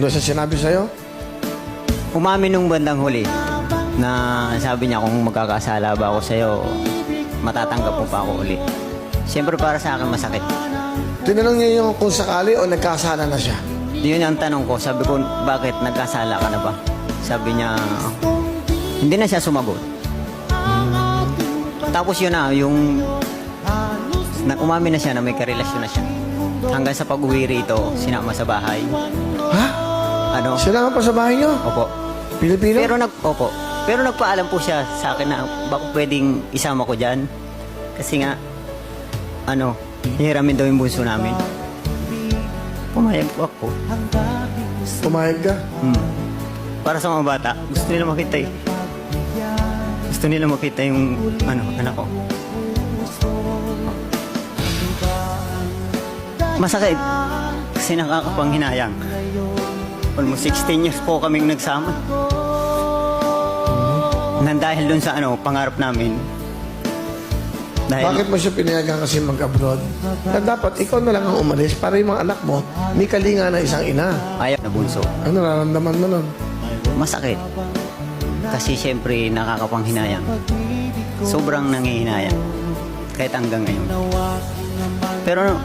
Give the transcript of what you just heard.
Ano siya sinabi sa'yo? Umamin nung bandang huli na sabi niya kung magkakasala ba ako sa'yo, matatanggap mo pa ako uli. Siyempre para sa akin masakit. Tinanong niya yung kung sakali o nagkasala na siya. Yun ang tanong ko. Sabi ko, bakit nagkasala ka na ba? Sabi niya, hindi na siya sumagot. Tapos yun na, yung na umamin na siya na may karelasyon na siya. Hanggang sa pag-uwi rito, sinama sa bahay. Ha? Ano? Sila nga pa sa bahay niyo? Opo. Pilipino? Pero nag opo. Pero nagpaalam po siya sa akin na baka pwedeng isama ko diyan. Kasi nga ano, hiramin daw yung bunso namin. Pumayag po ako. Pumayag ka? Hmm. Para sa mga bata, gusto nila makita eh. Gusto nila makita yung ano, anak ko. Masakit. Kasi nakakapanghinayang. Almost 16 years po kaming nagsama. Nang dahil dun sa ano, pangarap namin. Dahil, Bakit mo siya pinayagan kasi mag-abroad? Na dapat ikaw na lang ang umalis para yung mga anak mo, may kalinga na isang ina. ayaw na bunso. Ano nararamdaman mo nun? Masakit. Kasi siyempre nakakapanghinayang. Sobrang nangihinayang. Kahit hanggang ngayon. Pero